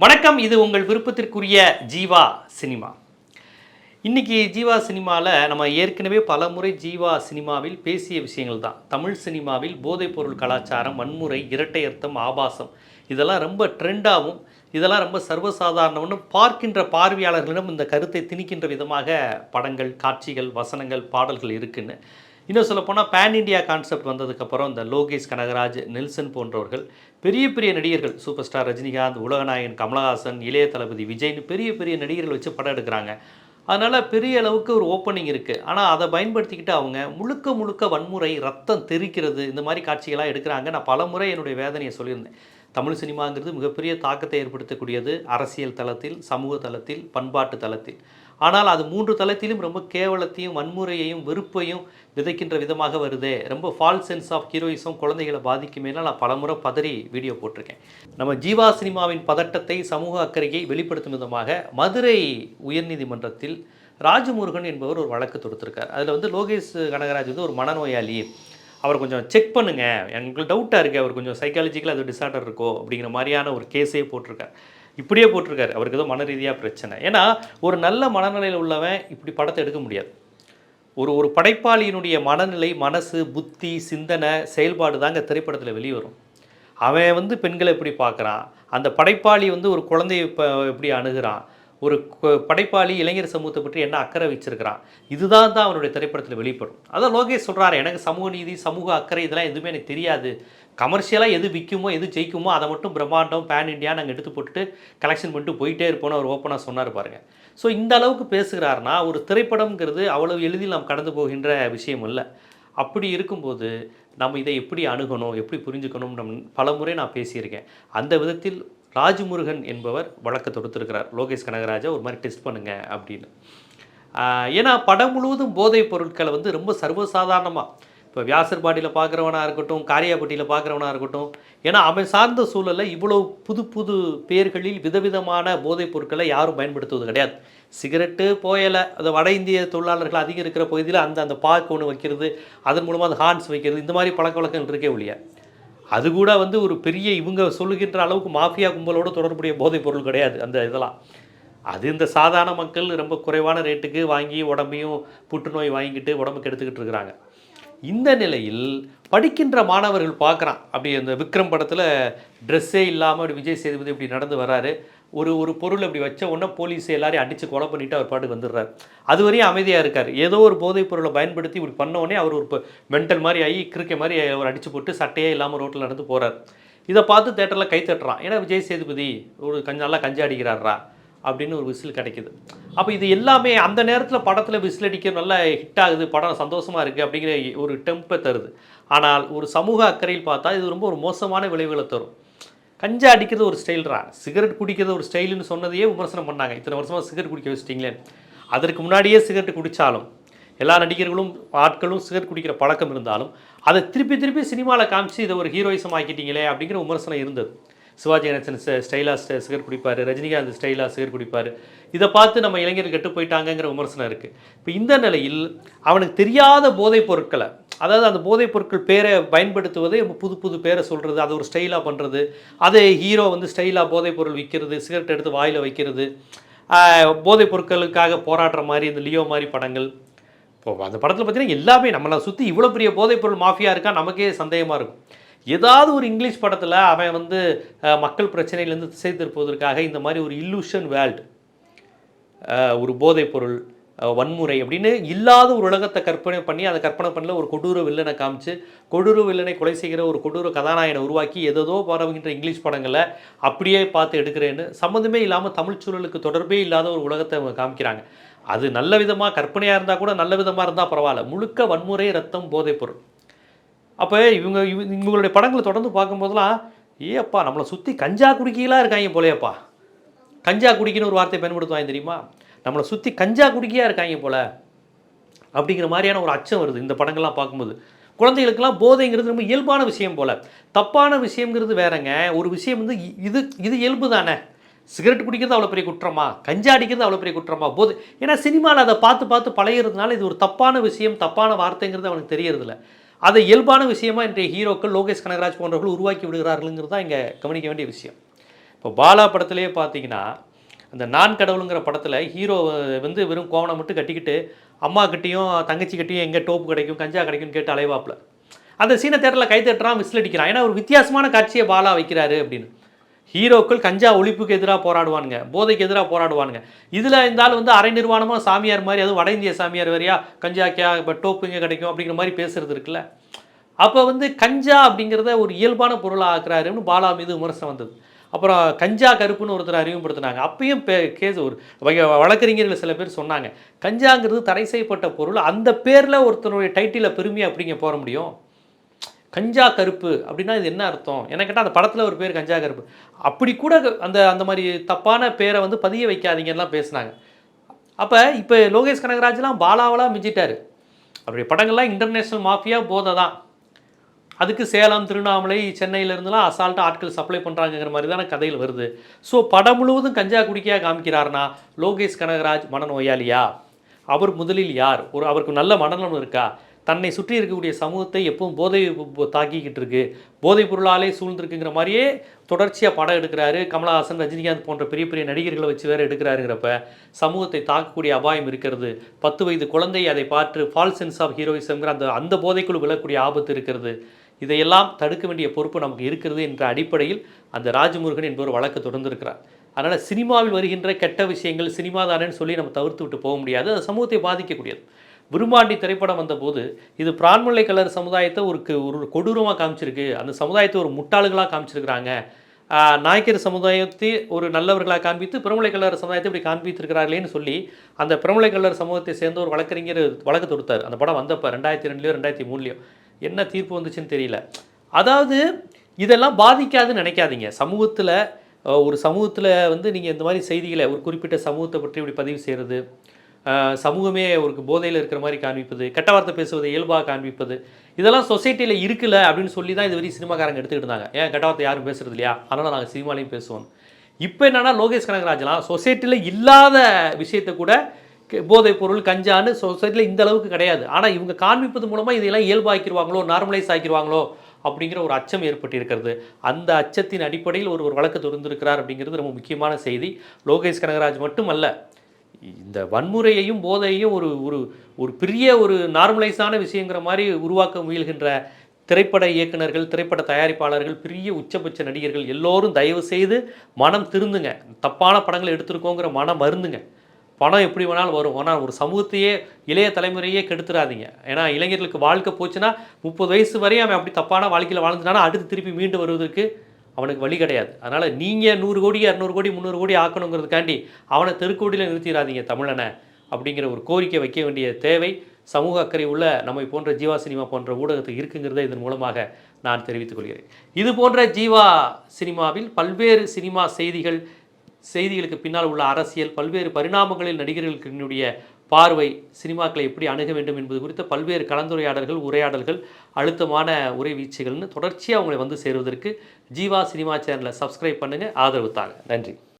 வணக்கம் இது உங்கள் விருப்பத்திற்குரிய ஜீவா சினிமா. இன்னைக்கு ஜீவா சினிமாவில் நம்ம ஏற்கனவே பல முறை ஜீவா சினிமாவில் பேசிய விஷயங்கள் தான். தமிழ் சினிமாவில் போதைப்பொருள் கலாச்சாரம் வன்முறை இரட்டை அர்த்தம் ஆபாசம் இதெல்லாம் ரொம்ப ட்ரெண்டாகவும் இதெல்லாம் ரொம்ப சர்வசாதாரணம்னு பார்க்கின்ற பார்வையாளர்களிடம் இந்த கருத்தை திணிக்கின்ற விதமாக படங்கள் காட்சிகள் வசனங்கள் பாடல்கள் இருக்குன்னு. இன்னும் சொல்லப்போனால் பேன் இண்டியா கான்செப்ட் வந்ததுக்கப்புறம் இந்த லோகேஷ் கனகராஜ் நெல்சன் போன்றவர்கள் பெரிய பெரிய நடிகர்கள் சூப்பர் ஸ்டார் ரஜினிகாந்த் உலகநாயகன் கமலஹாசன் இளைய தளபதி விஜய்னு பெரிய பெரிய நடிகர்கள் வச்சு படம் எடுக்கிறாங்க. அதனால் பெரிய அளவுக்கு ஒரு ஓப்பனிங் இருக்குது ஆனால் அதை பயன்படுத்திக்கிட்டு அவங்க முழுக்க முழுக்க வன்முறை ரத்தம் தெறிக்கிறது இந்த மாதிரி காட்சிகளாக எடுக்கிறாங்க நான் பல முறை என்னுடைய வேதனையை சொல்லியிருந்தேன். தமிழ் சினிமாங்கிறது மிகப்பெரிய தாக்கத்தை ஏற்படுத்தக்கூடியது அரசியல் தளத்தில் சமூக தளத்தில் பண்பாட்டு தளத்தில். ஆனால் அது மூன்று தளத்திலும் ரொம்ப கேவலத்தையும் வன்முறையையும் வெறுப்பையும் விதைக்கின்ற விதமாக வருதே. ரொம்ப ஃபால் சென்ஸ் ஆஃப் ஹீரோயிசம் குழந்தைகளை பாதிக்குமேனா நான் பலமுறை பதறி வீடியோ போட்டிருக்கேன். நம்ம ஜீவா சினிமாவின் பதட்டத்தை சமூக அக்கறையை வெளிப்படுத்தும் விதமாக மதுரை உயர்நீதிமன்றத்தில் ராஜமுருகன் என்பவர் ஒரு வழக்கு தொடுத்திருக்கார். அதில் வந்து லோகேஷ் கனகராஜ் வந்து ஒரு மனநோயாளி. அவர் கொஞ்சம் செக் பண்ணுங்கள் எங்களுக்கு டவுட்டாக இருக்குது அவர் கொஞ்சம் சைக்காலஜிக்கலாக அது டிசார்டர் இருக்கோ அப்படிங்கிற மாதிரியான ஒரு கேஸே போட்டிருக்கார். இப்படியே போட்டிருக்காரு. அவருக்கு ஏதோ மன ரீதியாக பிரச்சனை. ஏன்னா ஒரு நல்ல மனநிலையில் உள்ளவன் இப்படி படத்தை எடுக்க முடியாது. ஒரு ஒரு படைப்பாளியினுடைய மனநிலை மனசு புத்தி சிந்தனை செயல்பாடு தாங்க திரைப்படத்தில் வெளிவரும். அவன் வந்து பெண்களை எப்படி பார்க்குறான். அந்த படைப்பாளி வந்து ஒரு குழந்தையை இப்போ எப்படி அணுகிறான்? ஒரு படைப்பாளி இளைஞர் சமூகத்தை பற்றி என்ன அக்கறை வச்சிருக்கிறான்? இதுதான் தான் அவனுடைய திரைப்படத்தில் வெளிப்படும். அதான் லோகேஷ் சொல்கிறாரு எனக்கு சமூக நீதி சமூக அக்கறை இதெல்லாம் எதுவுமே எனக்கு தெரியாது. கமர்ஷியலாக எது விற்குமோ எது ஜெயிக்குமோ அதை மட்டும் பிரம்மாண்டம் பேன் இண்டியா நாங்கள் எடுத்து போட்டுட்டு கலெக்ஷன் பண்ணிட்டு போயிட்டே இருப்போம்னு அவர் ஓப்பனாக சொன்னார் பாருங்க. ஸோ இந்த அளவுக்கு பேசுகிறாருன்னா ஒரு திரைப்படம்ங்கிறது அவ்வளவு எளிதில் நாம் கடந்து போகின்ற விஷயம் இல்லை அப்படி இருக்கும்போது நம்ம இதை எப்படி அணுகணும் எப்படி புரிஞ்சுக்கணும் நம் பலமுறை நான் பேசியிருக்கேன். அந்த விதத்தில் ராஜ்முருகன் என்பவர் வழக்கு தொடுத்திருக்கிறார். லோகேஷ் கனகராஜா ஒரு மாதிரி டெஸ்ட் பண்ணுங்க அப்படின்னு. ஏன்னா படம் முழுவதும் போதைப் பொருட்களை வந்து ரொம்ப சர்வசாதாரணமாக இப்போ வியாசர்பாடியில் பார்க்குறவனாக இருக்கட்டும் காரியாபட்டியில் பார்க்குறவனாக இருக்கட்டும் ஏன்னா அவன் சார்ந்த சூழலில் இவ்வளோ புது புது பேர்களில் விதவிதமான போதைப் பொருட்களை யாரும் பயன்படுத்துவது கிடையாது. சிகரெட்டு போயலை அது வட இந்திய தொழிலாளர்கள் அதிகம் இருக்கிற பகுதியில் அந்த அந்த பாக்கு ஒன்று வைக்கிறது அதன் மூலமாக அந்த ஹான்ஸ் வைக்கிறது இந்த மாதிரி பழக்க வழக்கங்கள் இருக்கே ஒழிய. அது கூட வந்து ஒரு பெரிய இவங்க சொல்லுகின்ற அளவுக்கு மாஃபியா கும்பலோடு தொடர்புடைய போதைப் பொருள் கிடையாது அந்த இதெல்லாம். அது இந்த சாதாரண மக்கள் ரொம்ப குறைவான ரேட்டுக்கு வாங்கி உடம்பையும் புற்றுநோய் வாங்கிக்கிட்டு உடம்புக்கு எடுத்துக்கிட்டு இருக்கிறாங்க. இந்த நிலையில் படிக்கின்ற மாணவர்கள் பார்க்குறான். அப்படி அந்த விக்ரம் படத்தில் ட்ரெஸ்ஸே இல்லாமல் அப்படி விஜய் சேதுபதி இப்படி நடந்து வராரு ஒரு ஒரு பொருள் அப்படி வச்ச உடனே போலீஸ் எல்லாரையும் அடித்து கொலை பண்ணிவிட்டு அவர் பாட்டுக்கு வந்துடுறாரு. அது வரையும் அமைதியாக இருக்கார். ஏதோ ஒரு போதைப் பொருளை பயன்படுத்தி இப்படி பண்ண உடனே அவர் ஒரு மென்டல் மாதிரி ஆகி கிறுக்க மாதிரி அவர் அடித்து போட்டு சட்டையே இல்லாமல் ரோட்டில் நடந்து போகிறார் இதை பார்த்து தேட்டரில் கை தட்டுறான். ஏன்னா விஜய் சேதுபதி ஒரு கஞ்ச நல்லா கஞ்சா அடிக்கிறாரா? அப்படின்னு ஒரு விசில் கிடைக்குது. அப்போ இது எல்லாமே அந்த நேரத்தில் படத்தில் விசில் அடிக்க நல்லா ஹிட் ஆகுது. படம் சந்தோஷமாக இருக்குது அப்படிங்கிற ஒரு டெம்பை தருது. ஆனால் ஒரு சமூக அக்கறையில் பார்த்தா இது ரொம்ப ஒரு மோசமான விளைவுகளை தரும். கஞ்சா அடிக்கிறது ஒரு ஸ்டைல்ரா? சிகரெட் குடிக்கிறது ஒரு ஸ்டைலுன்னு சொன்னதையே விமர்சனம் பண்ணாங்க. இத்தனை வருஷமாக சிகரெட் குடிக்க வச்சிட்டிங்களே அதற்கு முன்னாடியே சிகரெட் குடித்தாலும் எல்லா நடிகர்களும் ஆட்களும் சிகரெட் குடிக்கிற பழக்கம் இருந்தாலும் அதை திருப்பி திருப்பி சினிமாவில் காமிச்சு இதை ஒரு ஹீரோயிசம் ஆக்கிட்டீங்களே அப்படிங்கிற விமர்சனம் இருந்தது. சிவாஜி கணேசன் ஸ்டைலாக சிகரெட் குடிப்பார் ரஜினிகாந்த் ஸ்டைலாக சிகரெட் குடிப்பார். இதை பார்த்து நம்ம இளைஞர்கள் கெட்டு போயிட்டாங்கங்கிற விமர்சனம் இருக்குது இப்போ இந்த நிலையில் அவனுக்கு தெரியாத போதைப் பொருட்களை அதாவது அந்த போதைப் பொருட்கள் பேரை பயன்படுத்துவதே புது புது பேரை சொல்கிறது அதை ஒரு ஸ்டைலாக பண்ணுறது அதே ஹீரோ வந்து ஸ்டைலாக போதைப் பொருள் விற்கிறது சிகரெட் எடுத்து வாயில் வைக்கிறது போதைப் பொருட்களுக்காக போராடுற மாதிரி இந்த லியோ மாதிரி படங்கள். இப்போ அந்த படத்தில் பார்த்தீங்கன்னா எல்லாமே நம்மளை சுற்றி இவ்வளோ பெரிய போதைப் பொருள் மாஃபியா இருக்கா நமக்கே சந்தேகமாக இருக்கும். ஏதாவது ஒரு இங்கிலீஷ் படத்தில் அவன் வந்து மக்கள் பிரச்சனையிலேருந்து திசை திருப்புவதற்காக இந்த மாதிரி ஒரு இல்லூஷன் வேர்ல்டு ஒரு போதைப் பொருள் வன்முறை அப்படின்னு இல்லாத ஒரு உலகத்தை கற்பனை பண்ணி அதை கற்பனை பண்ணல ஒரு கொடூர வில்லனை காமிச்சு கொடூர வில்லனை கொலை செய்கிற ஒரு கொடூர கதாநாயகனை உருவாக்கி ஏதேதோ பரவுகின்ற இங்கிலீஷ் படங்களை அப்படியே பார்த்து எடுக்கிறேன்னு சம்மந்தமே இல்லாமல் தமிழ் சூழலுக்கு தொடர்பே இல்லாத ஒரு உலகத்தை அவங்க காமிக்கிறாங்க. அது நல்ல விதமாக கற்பனையாக இருந்தால் கூட நல்ல விதமாக இருந்தால் பரவாயில்ல. முழுக்க வன்முறை ரத்தம் போதைப் பொருள். அப்போ இவங்க இவங்களுடைய படங்களை தொடர்ந்து பார்க்கும்போதெல்லாம் ஏப்பா நம்மளை சுற்றி கஞ்சா குடிக்கலாம் இருக்காங்க போலேப்பா கஞ்சா குடிக்கணும் ஒரு வார்த்தையை பயன்படுத்துவாங்க தெரியுமா? நம்மளை சுற்றி கஞ்சா குடிக்கையாக இருக்காங்க போல. அப்படிங்கிற மாதிரியான ஒரு அச்சம் வருது இந்த படங்கள்லாம் பார்க்கும்போது. குழந்தைகளுக்கெல்லாம் போதைங்கிறது ரொம்ப இயல்பான விஷயம் போல். தப்பான விஷயங்கிறது வேறங்க. ஒரு விஷயம் வந்து இது இது இயல்பு தானே சிகரெட் குடிக்கிறது அவ்வளோ பெரிய குற்றமா? கஞ்சா அடிக்கிறது அவ்வளோ பெரிய குற்றமா? போது ஏன்னா சினிமாவில் அதை பார்த்து பார்த்து பழகிறதுனால இது ஒரு தப்பான விஷயம் தப்பான வார்த்தைங்கிறது அவனுக்கு தெரியறதில்ல. அதை இயல்பான விஷயமா இன்றைய ஹீரோக்கள் லோகேஷ் கனகராஜ் போன்றவர்கள் உருவாக்கி விடுகிறார்களுங்கிறது தான் இங்கே கவனிக்க வேண்டிய விஷயம். இப்போ பாலா படத்திலேயே பார்த்தீங்கன்னா அந்த நான் கடவுளுங்கிற படத்தில் ஹீரோ வந்து வெறும் கோவனை மட்டும் கட்டிக்கிட்டு அம்மா கிட்டேயும் தங்கச்சி கிட்டேயும் எங்கே டோப்பு கிடைக்கும் கஞ்சா கிடைக்கும்னு கேட்டு அலைவாப்பில் அந்த சீன தேட்டரில் கை தட்டுறான் விசில் அடிக்கிறான். ஏன்னா ஒரு வித்தியாசமான காட்சியை பாலா வைக்கிறாரு அப்படின்னு. ஹீரோக்கள் கஞ்சா ஒழிப்புக்கு எதிராக போராடுவானுங்க போதைக்கு எதிராக போராடுவானுங்க. இதில் இருந்தாலும் வந்து அரை நிர்வாணமாக சாமியார் மாதிரி அதுவும் வட இந்திய சாமியார் வரையா கஞ்சா கே இப்போ டோப்புங்க கிடைக்கும் அப்படிங்கிற மாதிரி பேசுறது இருக்குல்ல. அப்போ வந்து கஞ்சா அப்படிங்கிறத ஒரு இயல்பான பொருளாக ஆக்குறாருன்னு பாலா மீது விமர்சனம் வந்தது. அப்புறம் கஞ்சா கருப்புன்னு ஒருத்தர் அறிமுகப்படுத்தினாங்க. அப்பயும் பே கேஸ் ஒரு வகை- வழக்கறிஞர்கள் சில பேர் சொன்னாங்க கஞ்சாங்கிறது தடை செய்யப்பட்ட பொருள் அந்த பேரில் ஒருத்தருடைய டைட்டிலை பெருமையாக அப்படிங்க போட முடியும்? கஞ்சா கருப்பு அப்படின்னா இது என்ன அர்த்தம்? என்ன கேட்டால் அந்த படத்தில் ஒரு பேர் கஞ்சா கருப்பு. அப்படி கூட அந்த அந்த மாதிரி தப்பான பேரை வந்து பதிய வைக்காதீங்கலாம் பேசுனாங்க. அப்போ இப்போ லோகேஷ் கனகராஜ்லாம் பாலாவெல்லாம் மிஞ்சிட்டார். அவருடைய படங்கள்லாம் இன்டர்நேஷ்னல் மாஃபியா போதை தான். அதுக்கு சேலம் திருவண்ணாமலை சென்னையிலேருந்துலாம் அசால்ட்டாக ஆட்கள் சப்ளை பண்ணுறாங்கங்கிற மாதிரி தானே கதையில் வருது. ஸோ படம் முழுவதும் கஞ்சா குடிக்கையாக காமிக்கிறாருன்னா லோகேஷ் கனகராஜ் மனநோயாளியா? அவர் முதலில் யார்? ஒரு அவருக்கு நல்ல மனநலம் இருக்கா? தன்னை சுற்றி இருக்கக்கூடிய சமூகத்தை எப்பவும் போதை தாக்கிக்கிட்டு இருக்கு. போதைப் பொருளாலே சூழ்ந்திருக்குங்கிற மாதிரியே தொடர்ச்சியாக படம் எடுக்கிறாரு. கமலஹாசன் ரஜினிகாந்த் போன்ற பெரிய பெரிய நடிகர்களை வச்சு வேறு எடுக்கிறாருங்கிறப்ப சமூகத்தை தாக்கக்கூடிய அபாயம் இருக்கிறது. பத்து வயது குழந்தை அதை பார்த்து ஃபால் சென்ஸ் ஆஃப் ஹீரோயிசம்ங்கிற அந்த அந்த போதைக்குள் விழக்கூடிய ஆபத்து இருக்கிறது. இதையெல்லாம் தடுக்க வேண்டிய பொறுப்பு நமக்கு இருக்கிறது என்ற அடிப்படையில் அந்த ராஜமுருகன் என்பவர் வழக்கு தொடர்ந்திருக்கிறார். அதனால் சினிமாவில் வருகின்ற கெட்ட விஷயங்கள் சினிமா தானேன்னு சொல்லி நம்ம தவிர்த்து விட்டு போக முடியாது. அது சமூகத்தை பாதிக்கக்கூடியது. விரும்பாண்டி திரைப்படம் வந்தபோது இது பிரான்மலை கலர் சமுதாயத்தை ஒரு ஒரு கொடூரமாக காமிச்சிருக்கு. அந்த சமுதாயத்தை ஒரு முட்டாளுகளாக காமிச்சிருக்கிறாங்க. நாயக்கர் சமுதாயத்தை ஒரு நல்லவர்களாக காண்பித்து பிரமலை கல்லர் சமுதாயத்தை இப்படி காண்பித்திருக்கிறார்களேன்னு சொல்லி அந்த பிரமலை கல்லர் சமூகத்தை சேர்ந்த ஒரு வழக்கறிஞர் வழக்கு தொடுத்தார். அந்த படம் வந்தப்போ ரெண்டாயிரத்தி ரெண்டுலையோ ரெண்டாயிரத்தி மூணுலையோ. என்ன தீர்ப்பு வந்துச்சுன்னு தெரியல. அதாவது இதெல்லாம் பாதிக்காதுன்னு நினைக்காதீங்க. சமூகத்தில் ஒரு சமூகத்தில் வந்து நீங்கள் இந்த மாதிரி செய்திகளை ஒரு குறிப்பிட்ட சமூகத்தை பற்றி இப்படி பதிவு செய்கிறது சமூகமே ஒரு போதையில் இருக்கிற மாதிரி காண்பிப்பது கெட்ட வார்த்தை பேசுவதை இயல்பாக காண்பிப்பது இதெல்லாம் சொசைட்டியில் இருக்குல்ல அப்படின்னு சொல்லி தான் இது வரையும் சினிமாக்காரங்க எடுத்துக்கிட்டு இருந்தாங்க. ஏன் கெட்ட வார்த்தை யாரும் பேசுறது இல்லையா? அதனால் நாங்கள் சினிமாலையும் பேசுவோம். இப்போ என்னன்னா லோகேஷ் கனகராஜ்லாம் சொசைட்டியில் இல்லாத விஷயத்தை கூட போதைப் பொருள் கஞ்சான்னு சொசைட்டியில் இந்த அளவுக்கு கிடையாது. ஆனால் இவங்க காண்பிப்பது மூலமாக இதையெல்லாம் இயல்பாக்கிடுவாங்களோ நார்மலைஸ் ஆக்கிடுவாங்களோ அப்படிங்கிற ஒரு அச்சம் ஏற்பட்டிருக்கிறது. அந்த அச்சத்தின் அடிப்படையில் ஒரு ஒரு வழக்கு தொடர்ந்திருக்கிறார் அப்படிங்கிறது ரொம்ப முக்கியமான செய்தி. லோகேஷ் கனகராஜ் மட்டுமல்ல இந்த வன்முறையையும் போதையையும் ஒரு ஒரு ஒரு பெரிய ஒரு நார்மலைஸான விஷயங்கிற மாதிரி உருவாக்க முயல்கின்ற திரைப்பட இயக்குனர்கள் திரைப்பட தயாரிப்பாளர்கள் பெரிய உச்சபட்ச நடிகர்கள் எல்லோரும் தயவு செய்து மனம் திருந்துங்க. தப்பான படங்களை எடுத்திருக்கோங்கிற மனம் மருந்துங்க பணம் எப்படி வேணாலும் வரும். ஆனால் ஒரு சமூகத்தையே இளைய தலைமுறையே கெடுத்துடாதீங்க ஏன்னா இளைஞர்களுக்கு வாழ்க்கை போச்சுன்னா முப்பது வயசு வரையும் அவன் அப்படி தப்பான வாழ்க்கையில் வாழ்ந்துட்டானா அடுத்து திருப்பி மீண்டு வருவதற்கு அவனுக்கு வழி கிடையாது. அதனால் நீங்கள் நூறு கோடி இரநூறு கோடி முந்நூறு கோடி ஆக்கணுங்கிறதுக்காண்டி அவனை தெருக்கோடியில் நிறுத்திடாதீங்க தமிழனை அப்படிங்கிற ஒரு கோரிக்கை வைக்க வேண்டிய தேவை. சமூக அக்கறை உள்ள நம்மை போன்ற ஜீவா சினிமா போன்ற ஊடகத்துக்கு இருக்குங்கிறதை இதன் மூலமாக நான் தெரிவித்துக் கொள்கிறேன். இது போன்ற ஜீவா சினிமாவில் பல்வேறு சினிமா செய்திகள் செய்திகளுக்கு பின்னால் உள்ள அரசியல் பல்வேறு பரிணாமங்களில் நடிகர்களுக்கினுடைய பார்வை சினிமாக்களை எப்படி அணுக வேண்டும் என்பது குறித்த பல்வேறு கலந்துரையாடல்கள் உரையாடல்கள் அழுத்தமான உரை வீச்சுகள்னு தொடர்ச்சியாக அவங்களை வந்து சேருவதற்கு ஜீவா சினிமா சேனலை சப்ஸ்கிரைப் பண்ணுங்கள் ஆதரவு தாங்க. நன்றி.